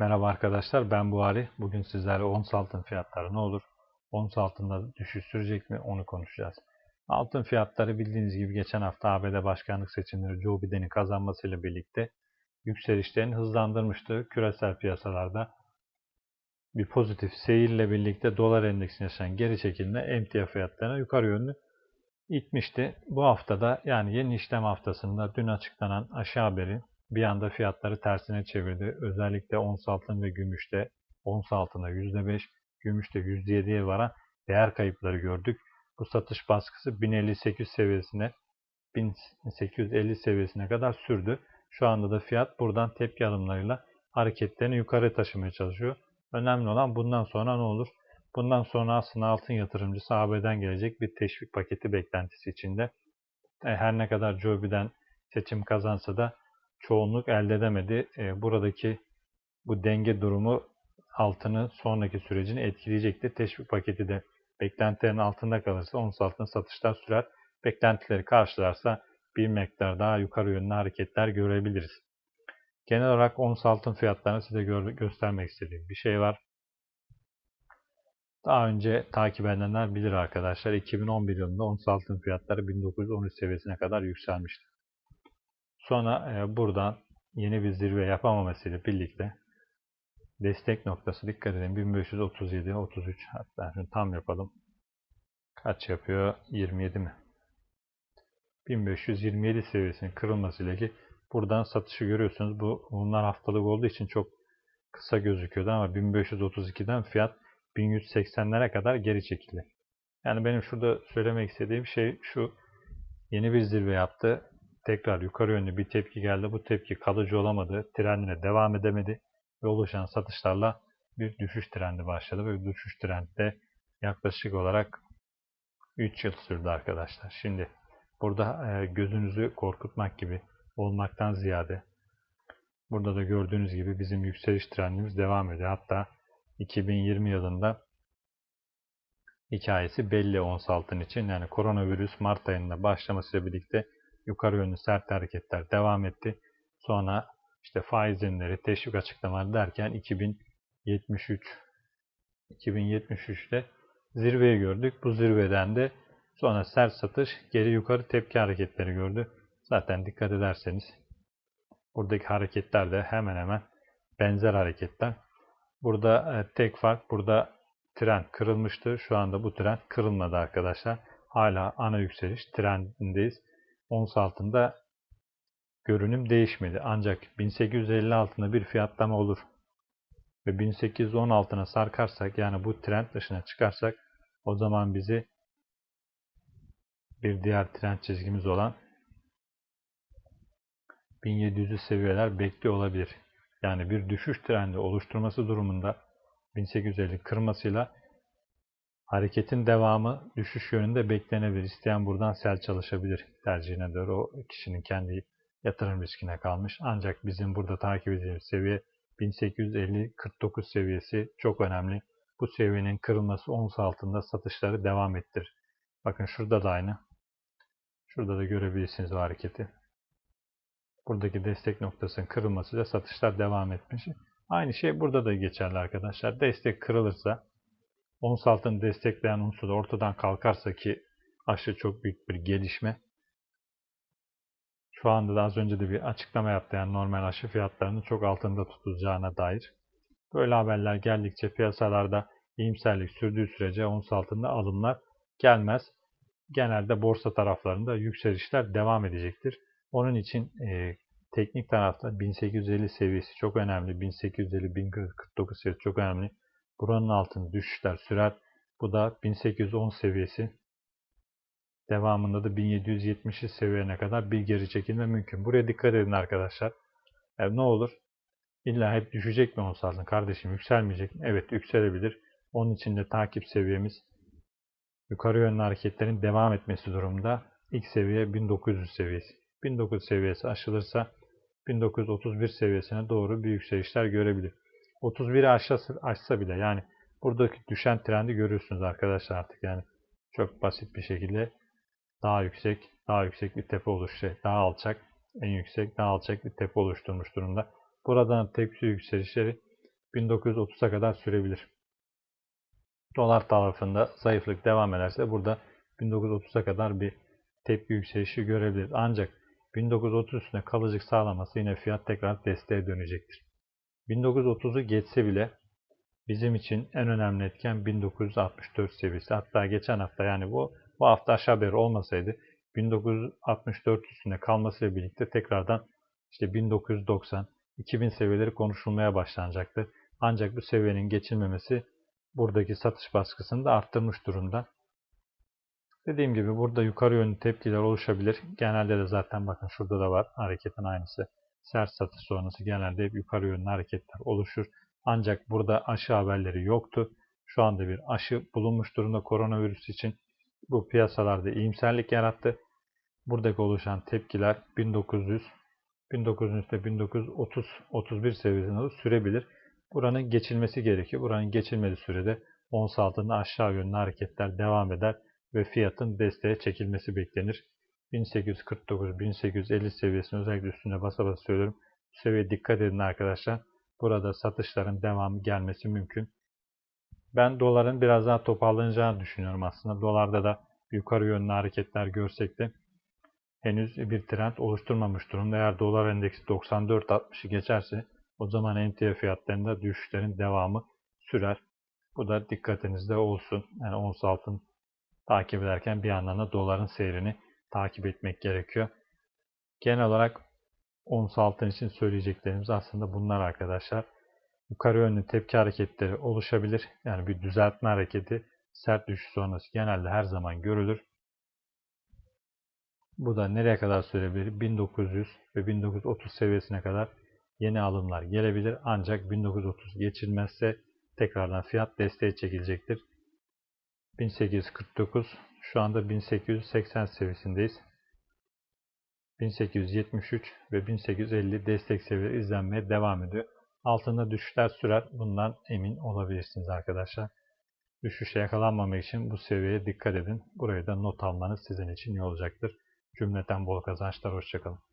Merhaba arkadaşlar ben Buhari. Bugün sizlerle ons altın fiyatları ne olur? Ons altında düşüş sürecek mi onu konuşacağız. Altın fiyatları bildiğiniz gibi geçen hafta ABD başkanlık seçimleri Joe Biden'in kazanmasıyla birlikte yükselişlerini hızlandırmıştı. Küresel piyasalarda bir pozitif seyirle birlikte dolar endeksine yaşanan geri çekilme emtia fiyatlarına yukarı yönlü itmişti. Bu haftada yani yeni işlem haftasında dün açıklanan aşağı haberi bir anda fiyatları tersine çevirdi. Özellikle ons altın ve gümüşte ons altında %5, gümüşte %7'ye varan değer kayıpları gördük. Bu satış baskısı 1058 seviyesine 1850 seviyesine kadar sürdü. Şu anda da fiyat buradan tepki alımlarıyla hareketlerini yukarı taşımaya çalışıyor. Önemli olan bundan sonra ne olur? Bundan sonra aslında altın yatırımcısı AB'den gelecek bir teşvik paketi beklentisi içinde. E, her ne kadar Joe Biden seçim kazansa da çoğunluk elde edemedi. E, buradaki bu denge durumu altını sonraki sürecini etkileyecektir. Teşvik paketi de beklentilerin altında kalırsa ons altın satışlar sürer. Beklentileri karşılarsa bir miktar daha yukarı yönlü hareketler görebiliriz. Genel olarak ons altın fiyatlarını size gö göstermek istediğim bir şey var. Daha önce takip edenler bilir arkadaşlar. 2011 yılında ons altın fiyatları 1913 seviyesine kadar yükselmişti. Sonra e, buradan yeni bir zirve yapamamasıyla birlikte destek noktası dikkat edin 1537 33 hatta şunu tam yapalım. Kaç yapıyor? 27 mi? 1527 seviyesinin kırılmasıyla ki buradan satışı görüyorsunuz. Bu bunlar haftalık olduğu için çok kısa gözüküyordu ama 1532'den fiyat 1180'lere kadar geri çekildi. Yani benim şurada söylemek istediğim şey şu. Yeni bir zirve yaptı tekrar yukarı yönlü bir tepki geldi. Bu tepki kalıcı olamadı. Trendine devam edemedi. Ve oluşan satışlarla bir düşüş trendi başladı. Ve düşüş trendde yaklaşık olarak 3 yıl sürdü arkadaşlar. Şimdi burada e, gözünüzü korkutmak gibi olmaktan ziyade burada da gördüğünüz gibi bizim yükseliş trendimiz devam ediyor. Hatta 2020 yılında hikayesi belli ons altın için. Yani koronavirüs Mart ayında başlamasıyla birlikte yukarı yönlü sert hareketler devam etti. Sonra işte faiz indirimleri, teşvik açıklamaları derken 2073 2073'te zirveyi gördük. Bu zirveden de sonra sert satış, geri yukarı tepki hareketleri gördü. Zaten dikkat ederseniz buradaki hareketler de hemen hemen benzer hareketler. Burada e, tek fark burada trend kırılmıştı. Şu anda bu trend kırılmadı arkadaşlar. Hala ana yükseliş trendindeyiz ons altında görünüm değişmedi. Ancak 1850 altında bir fiyatlama olur ve 1810 altına sarkarsak yani bu trend dışına çıkarsak o zaman bizi bir diğer trend çizgimiz olan 1700'lü seviyeler bekliyor olabilir. Yani bir düşüş trendi oluşturması durumunda 1850 kırmasıyla Hareketin devamı düşüş yönünde beklenebilir. İsteyen buradan sel çalışabilir tercihine doğru. O kişinin kendi yatırım riskine kalmış. Ancak bizim burada takip edeceğimiz seviye 1850-49 seviyesi çok önemli. Bu seviyenin kırılması ons altında satışları devam ettir. Bakın şurada da aynı. Şurada da görebilirsiniz o hareketi. Buradaki destek noktasının kırılması da satışlar devam etmiş. Aynı şey burada da geçerli arkadaşlar. Destek kırılırsa ons altını destekleyen unsur ortadan kalkarsa ki aşı çok büyük bir gelişme. Şu anda da az önce de bir açıklama yaptı yani normal aşı fiyatlarının çok altında tutulacağına dair. Böyle haberler geldikçe piyasalarda iyimserlik sürdüğü sürece ons altında alımlar gelmez. Genelde borsa taraflarında yükselişler devam edecektir. Onun için e, teknik tarafta 1850 seviyesi çok önemli. 1850-1949 seviyesi çok önemli. Buranın altında düşüşler sürer. Bu da 1810 seviyesi. Devamında da 1770 seviyene kadar bir geri çekilme mümkün. Buraya dikkat edin arkadaşlar. Yani ne olur? İlla hep düşecek mi ons altın? Kardeşim yükselmeyecek mi? Evet yükselebilir. Onun için de takip seviyemiz yukarı yönlü hareketlerin devam etmesi durumda ilk seviye 1900 seviyesi. 1900 seviyesi aşılırsa 1931 seviyesine doğru bir yükselişler görebilir. 31'i aşsa, aşsa bile yani buradaki düşen trendi görüyorsunuz arkadaşlar artık yani çok basit bir şekilde daha yüksek, daha yüksek bir tepe oluştu. Daha alçak, en yüksek, daha alçak bir tepe oluşturmuş durumda. Buradan tepki yükselişleri 1930'a kadar sürebilir. Dolar tarafında zayıflık devam ederse burada 1930'a kadar bir tepki yükselişi görebilir. Ancak 1930 üstüne kalıcılık sağlaması yine fiyat tekrar desteğe dönecektir. 1930'u geçse bile bizim için en önemli etken 1964 seviyesi. Hatta geçen hafta yani bu bu hafta aşağı haberi olmasaydı 1964 üstünde kalmasıyla birlikte tekrardan işte 1990 2000 seviyeleri konuşulmaya başlanacaktı. Ancak bu seviyenin geçilmemesi buradaki satış baskısını da arttırmış durumda. Dediğim gibi burada yukarı yönlü tepkiler oluşabilir. Genelde de zaten bakın şurada da var hareketin aynısı. Sert satış sonrası genelde hep yukarı yönlü hareketler oluşur. Ancak burada aşı haberleri yoktu. Şu anda bir aşı bulunmuş durumda koronavirüs için. Bu piyasalarda iyimserlik yarattı. Buradaki oluşan tepkiler 1900, 1900 üstte 1930, 31 seviyesinde sürebilir. Buranın geçilmesi gerekiyor. Buranın geçilmediği sürede ons altında aşağı yönlü hareketler devam eder ve fiyatın desteğe çekilmesi beklenir. 1849-1850 seviyesinin özellikle üstüne basa basa söylüyorum. Bu seviyeye dikkat edin arkadaşlar. Burada satışların devamı gelmesi mümkün. Ben doların biraz daha toparlanacağını düşünüyorum aslında. Dolarda da yukarı yönlü hareketler görsek de henüz bir trend oluşturmamış durumda. Eğer dolar endeksi 94.60'ı geçerse o zaman emtia fiyatlarında düşüşlerin devamı sürer. Bu da dikkatinizde olsun. Yani ons altın takip ederken bir yandan da doların seyrini takip etmek gerekiyor. Genel olarak ons altın için söyleyeceklerimiz aslında bunlar arkadaşlar. Yukarı yönlü tepki hareketleri oluşabilir. Yani bir düzeltme hareketi sert düşüş sonrası genelde her zaman görülür. Bu da nereye kadar sürebilir? 1900 ve 1930 seviyesine kadar yeni alımlar gelebilir. Ancak 1930 geçilmezse tekrardan fiyat desteğe çekilecektir. 1849 şu anda 1880 seviyesindeyiz. 1873 ve 1850 destek seviyeleri izlenmeye devam ediyor. Altında düşüşler sürer. Bundan emin olabilirsiniz arkadaşlar. Düşüşe yakalanmamak için bu seviyeye dikkat edin. Burayı da not almanız sizin için iyi olacaktır. Cümleten bol kazançlar. Hoşçakalın.